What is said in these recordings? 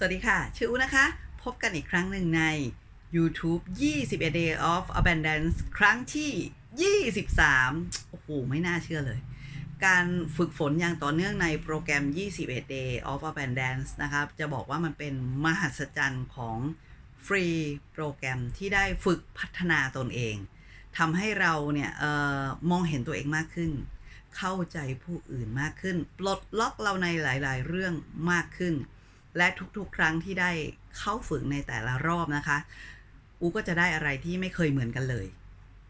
สวัสดีค่ะ ชื่ออูนะคะ พบกันอีกครั้งหนึ่งใน YouTube 21 Day of Abundance ครั้งที่ 23 โอ้โห ไม่น่าเชื่อเลย การฝึกฝนอย่างต่อเนื่องในโปรแกรม 21 Day of Abundance นะครับ จะบอกว่ามันเป็นมหัศจรรย์ของฟรีโปรแกรมที่ได้ฝึกพัฒนาตนเองทำให้เราเนี่ยออมองเห็นตัวเองมากขึ้น เข้าใจผู้อื่นมากขึ้น ปลดล็อกเราในหลาย ๆ เรื่องมากขึ้น และทุกๆ ครั้งที่ได้เข้าฝึกในแต่ละรอบนะคะ อูก็จะได้อะไรที่ไม่เคยเหมือนกันเลย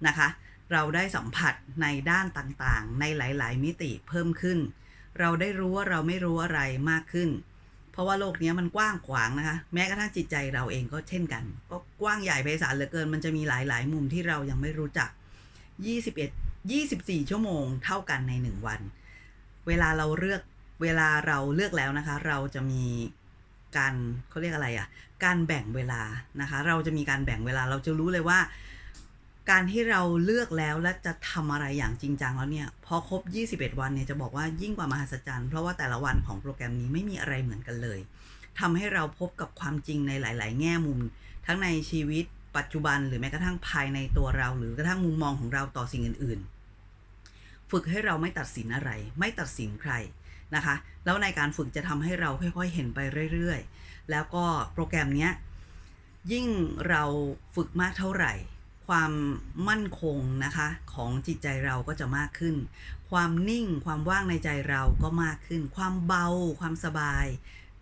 นะคะ เราได้สัมผัสในด้านต่างๆ ในหลาย ๆ มิติเพิ่มขึ้น เราได้รู้ว่าเราไม่รู้อะไรมากขึ้น เพราะว่าโลกนี้มันกว้างขวางนะคะ แม้กระทั่งจิตใจเราเองก็เช่นกัน ก็กว้างใหญ่ไพศาลเหลือเกิน มันจะมีหลาย ๆ มุมที่เรายังไม่รู้จัก 21 24 ชั่วโมงเท่ากันใน 1 วัน เวลาเราเลือกเวลาเราเลือกแล้วนะคะ เราจะมี การเขาเรียกอะไรอะ่ะ การแบ่งเวลานะคะ เราจะมีการแบ่งเวลาเราจะรู้เลยว่า การที่เราเลือกแล้วและจะทำอะไรอย่างจริงจังแล้วเนี่ยพอครบ 21 วันเนี่ยจะบอกว่ายิ่งกว่ามหัศจรรย์เพราะว่าแต่ละวันของโปรแกรมนี้ไม่มีอะไรเหมือนกันเลยทำให้เราพบกับความจริงในหลาย ๆ แง่มุม ทั้งในชีวิต ปัจจุบันหรือแม้กระทั่งภายในตัวเรา หรือกระทั่งมุมมองของเราต่อสิ่งอื่น ๆ ฝึกให้เราไม่ตัดสินอะไร ไม่ตัดสินใคร นะคะ แล้วในการฝึกจะทำให้เราค่อยๆเห็นไปเรื่อยๆ แล้วก็โปรแกรมเนี้ยยิ่งเราฝึกมากเท่าไหร่ ความมั่นคงนะคะของจิตใจเราก็จะมากขึ้น ความนิ่งความว่างในใจเราก็มากขึ้น ความเบา ความสบาย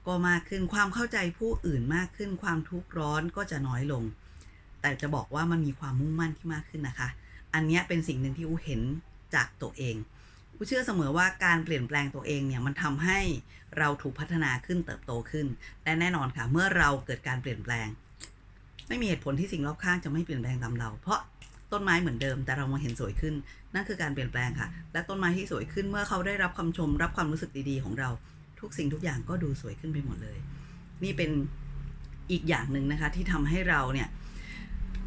ก็มากขึ้นความเข้าใจผู้อื่นมากขึ้น ความทุกข์ร้อนก็จะน้อยลง แต่จะบอกว่ามันมีความมุ่งมั่นที่มากขึ้นนะคะ อันนี้เป็นสิ่งหนึ่งที่อูเห็นจากตัวเอง อูเชื่อเสมอว่าการเปลี่ยนแปลงตัวเองเนี่ยมันทำให้เราถูกพัฒนาขึ้นเติบโตขึ้น และแน่นอนค่ะ เมื่อเราเกิดการเปลี่ยนแปลง ไม่มีเหตุผลที่สิ่งรอบข้างจะไม่เปลี่ยนแปลงตามเรา เพราะต้นไม้เหมือนเดิม แต่เรามาเห็นสวยขึ้น นั่นคือการเปลี่ยนแปลงค่ะ และต้นไม้ที่สวยขึ้นเมื่อเขาได้รับคำชม รับความรู้สึกดีๆของเรา ทุกสิ่งทุกอย่างก็ดูสวยขึ้นไปหมดเลย นี่เป็นอีกอย่างหนึ่งนะคะที่ทำให้เราเนี่ย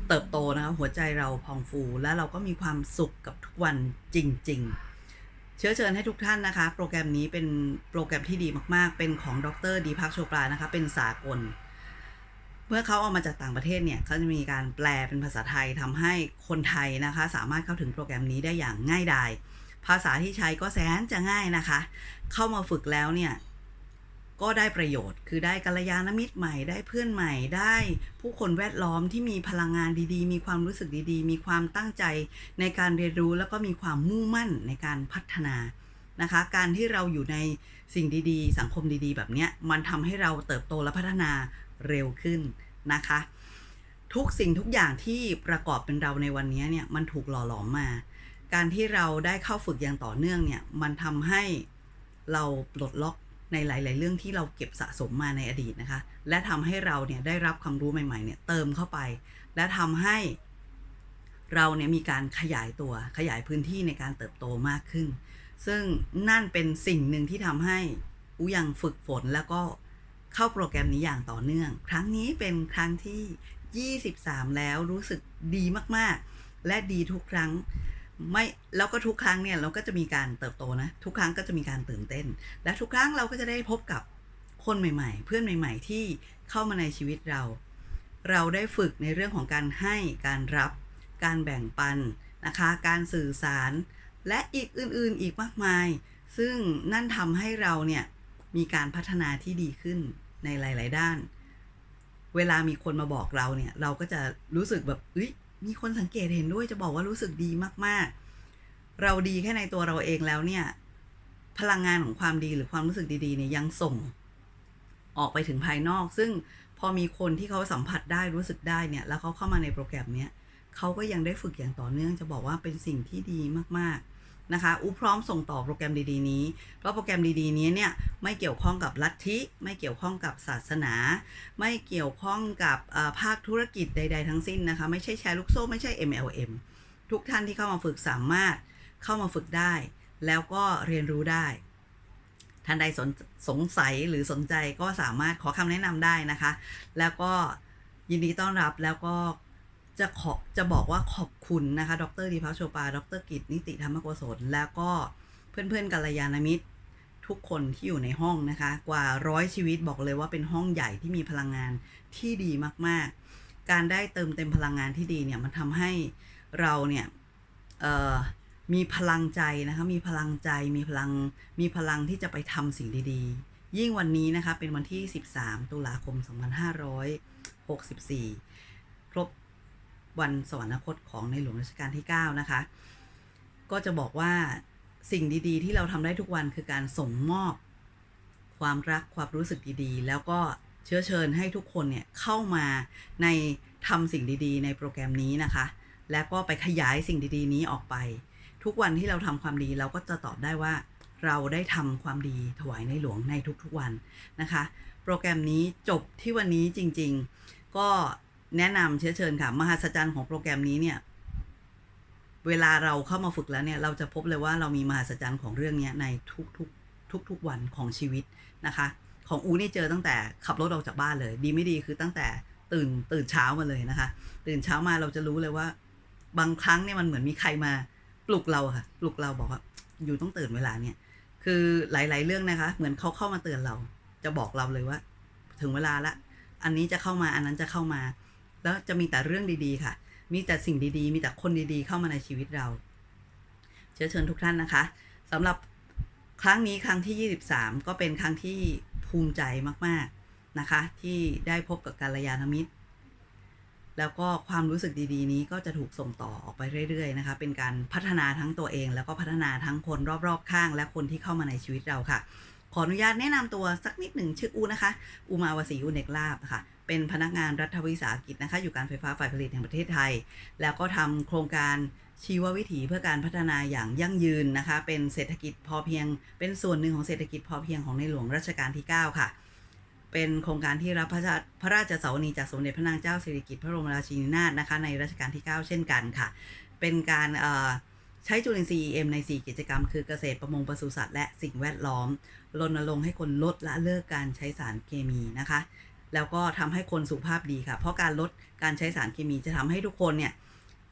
เติบโตนะคะหัวใจเราพองฟูและเราก็มีความสุขกับทุกวันจริง ๆ เชื้อเชิญให้ทุกท่านนะคะ โปรแกรมนี้เป็นโปรแกรมที่ดีมาก ๆ เป็นของดรดีพักโชปรานะคะ เป็นสากล เมื่อเขาเอามาจากต่างประเทศเนี่ยเขาจะมีการแปลเป็นภาษาไทยทำให้คนไทยนะคะ สามารถเข้าถึงโปรแกรมนี้ได้อย่างง่ายดาย ภาษาที่ใช้ก็แสนจะง่ายนะคะ เข้ามาฝึกแล้วเนี่ย ก็ได้ประโยชน์ คือได้กัลยาณมิตรใหม่ ได้เพื่อนใหม่ ได้ผู้คนแวดล้อมที่มีพลังงานดีๆ มีความรู้สึกดีๆ มีความตั้งใจในการเรียนรู้แล้วก็มีความมุ่งมั่นในการพัฒนานะคะ การที่เราอยู่ในสิ่งดีๆ สังคมดีๆ แบบเนี้ยมันทำให้เราเติบโตและพัฒนาเร็วขึ้นนะคะ ทุกสิ่งทุกอย่างที่ประกอบเป็นเราในวันนี้เนี่ยมันถูกหล่อหลอมมา การที่เราได้เข้าฝึกอย่างต่อเนื่องเนี่ยมันทำให้เราปลดล็อก ในหลาย ๆ เรื่องที่เราเก็บสะสมมาในอดีตนะคะ และทำให้เราเนี่ยได้รับความรู้ใหม่ ๆ เนี่ยเติมเข้าไป และทำให้เราเนี่ยมีการขยายตัวขยายพื้นที่ในการเติบโตมากขึ้น ซึ่งนั่นเป็นสิ่งหนึ่งที่ทำให้อูยังฝึกฝนแล้วก็เข้าโปรแกรมนี้อย่างต่อเนื่อง ครั้งนี้เป็นครั้งที่ 23 แล้วรู้สึกดีมาก ๆ และดีทุกครั้ง ไม่แล้วก็ทุกครั้งเนี่ยเราก็จะมีการเติบโตนะทุกครั้งก็จะมีการตื่นเต้น และทุกครั้งเราก็จะได้พบกับคนใหม่ ๆ เพื่อนใหม่ ๆ ที่เข้ามาในชีวิตเรา เราได้ฝึกในเรื่องของการให้การรับ การแบ่งปันนะคะ การสื่อสาร และอีกอื่นๆอีกมากมาย ซึ่งนั่นทำให้เราเนี่ยมีการพัฒนาที่ดีขึ้นในหลาย ๆ ด้าน เวลามีคนมาบอกเราเนี่ย เราก็จะรู้สึกแบบเอ้ย มีคนสังเกตเห็นด้วยจะบอกว่ารู้สึกดีมาก ๆ เราดีแค่ในตัวเราเองแล้วเนี่ย พลังงานของความดีหรือความรู้สึกดีๆเนี่ยยังส่งออกไปถึงภายนอก ซึ่งพอมีคนที่เขาสัมผัสได้รู้สึกได้เนี่ย แล้วเขาเข้ามาในโปรแกรมเนี้ยเขาก็ยังได้ฝึกอย่างต่อเนื่องจะบอกว่าเป็นสิ่งที่ดีมาก ๆ นะคะอูพร้อมส่งต่อโปรแกรมดีๆนี้ เพราะโปรแกรมดีๆนี้เนี่ยไม่เกี่ยวข้องกับลัทธิ ไม่เกี่ยวข้องกับศาสนา ไม่เกี่ยวข้องกับภาคธุรกิจใด ๆ ทั้งสิ้นนะคะ ไม่ใช่แชร์ลูกโซ่ไม่ใช่ MLM ทุกท่านที่เข้ามาฝึกสามารถเข้ามาฝึกได้ แล้วก็เรียนรู้ได้ท่านใดสสงสัยหรือสนใจก็สามารถขอคำแนะนำได้นะคะ แล้วก็ยินดีต้อนรับแล้วก็ จะขอจะบอกว่าขอบคุณนะคะ ดรดีพัชโชปา ดรกิจนิติธรรมโกศลแล้วก็เพื่อนๆกัลยาณมิตร ทุกคนที่อยู่ในห้องนะคะ กว่าร้อยชีวิตบอกเลยว่าเป็นห้องใหญ่ที่มีพลังงานที่ดีมากๆ การได้เติมเต็มพลังงานที่ดีเนี่ยมันทำให้เราเนี่ยมีพลังใจนะคะ มีพลังใจ มีพลัง มีพลังที่จะไปทำสิ่งดีๆ ยิ่งวันนี้นะคะ เป็นวันที่ 13 ตุลาคม 2564 ครบ วันสวรรคตของในหลวงรัชกาลที่ 9 นะคะ ก็จะบอกว่าสิ่งดีๆ ที่เราทำได้ทุกวันคือการส่งมอบความรักความรู้สึกดีๆ แล้วก็เชื้อเชิญให้ทุกคนเนี่ยเข้ามาในทำสิ่งดีๆ ในโปรแกรมนี้นะคะ แล้วก็ไปขยายสิ่งดีๆ นี้ออกไป ทุกวันที่เราทำความดีเราก็จะตอบได้ว่าเราได้ทำความดีถวายในหลวงในทุกๆวันนะคะ โปรแกรมนี้จบที่วันนี้จริงๆ ก็ แนะนำเชื้อเชิญค่ะ มหัศจรรย์ของโปรแกรมนี้เนี่ย เวลาเราเข้ามาฝึกแล้วเนี่ย เราจะพบเลยว่าเรามีมหัศจรรย์ของเรื่องนี้ในทุกๆ ทุก ๆ วันของชีวิตนะคะ ของอูนี่เจอตั้งแต่ขับรถออกจากบ้านเลย ดีไม่ดีคือตั้งแต่ตื่นตื่นเช้ามาเลยนะคะ ตื่นเช้ามาเราจะรู้เลยว่า บางครั้งเนี่ยมันเหมือนมีใครมาปลุกเราค่ะ ปลุกเราบอกว่าอยู่ต้องตื่นเวลาเนี่ย คือหลาย ๆ เรื่องนะคะ เหมือนเขาเข้ามาเตือนเรา จะบอกเราเลยว่า ถึงเวลาละ อันนี้จะเข้ามาอันนั้นจะเข้ามา แล้วจะมีแต่เรื่องดีๆค่ะ มีแต่สิ่งดีๆ มีแต่คนดีๆ เข้ามาในชีวิตเรา เชื้อเชิญทุกท่านนะคะสำหรับครั้งนี้ครั้งที่ 23 ก็เป็นครั้งที่ภูมิใจมากๆนะคะ ที่ได้พบกับการยานมิตร แล้วก็ความรู้สึกดีๆ นี้ก็จะถูกส่งต่อออกไปเรื่อย ๆ นะคะ เป็นการพัฒนาทั้งตัวเอง แล้วก็พัฒนาทั้งคนรอบๆ ข้าง และคนที่เข้ามาในชีวิตเราค่ะ ขออนุญาตแนะนำตัวสักนิดหนึ่งชื่ออูนะคะอุมาวสีอุเนกลาบนะคะ เป็นพนักงานรัฐวิสาหกิจนะคะ อยู่การไฟฟ้าฝ่ายผลิตแห่งประเทศไทย แล้วก็ทำโครงการชีววิถีเพื่อการพัฒนาอย่างยั่งยืนนะคะ เป็นเศรษฐกิจพอเพียง เป็นส่วนหนึ่งของเศรษฐกิจพอเพียงของในหลวงรัชกาลที่ 9 ค่ะ เป็นโครงการที่รับพระราชพระราชสวนีจากสมเด็จพระนางเจ้าสิริกิติ์พระบรมราชินีนาถนะคะ ในรัชกาลที่ 9 เช่นกันค่ะ เป็นการใช้จุลินทรีย์ EM ใน 4 กิจกรรม คือเกษตรประมงปศุสัตว์และสิ่งแวดล้อมรณรงค์ให้คนลดละเลิกการใช้สารเคมีนะคะ แล้วก็ทำให้คนสุขภาพดีค่ะ เพราะการลดการใช้สารเคมีจะทำให้ทุกคนเนี่ย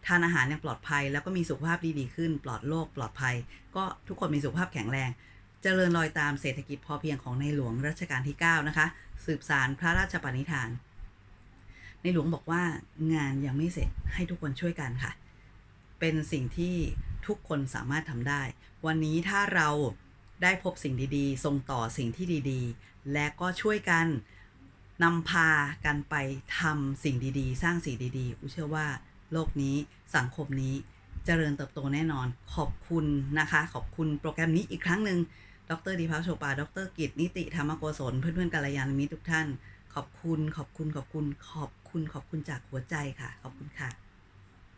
ทานอาหารอย่างปลอดภัย แล้วก็มีสุขภาพดีดีขึ้น ปลอดโรคปลอดภัย ก็ทุกคนมีสุขภาพแข็งแรงเจริญรอยตามเศรษฐกิจพอเพียงของในหลวงรัชกาลที่ 9 นะคะ สืบสารพระราชปณิธาน ในหลวงบอกว่างานยังไม่เสร็จให้ทุกคนช่วยกันค่ะ เป็นสิ่งที่ทุกคนสามารถทำได้ วันนี้ถ้าเราได้พบสิ่งดีๆส่งต่อสิ่งที่ดีๆ และก็ช่วยกัน นำพากันไปทำสิ่งดี ๆ สร้างสิ่งดีๆ อุเชื่อว่าโลกนี้สังคมนี้เจริญเติบโตแน่นอน ขอบคุณนะคะ ขอบคุณโปรแกรมนี้อีกครั้งหนึ่ง ดรดีพัชโชปา ดรกิจ นิติธรรมโกศล เพื่อนๆกัลยาณมิตรทุกท่าน ขอบคุณ ขอบคุณ ขอบคุณ ขอบคุณ ขอบคุณจากหัวใจค่ะ ขอบคุณค่ะ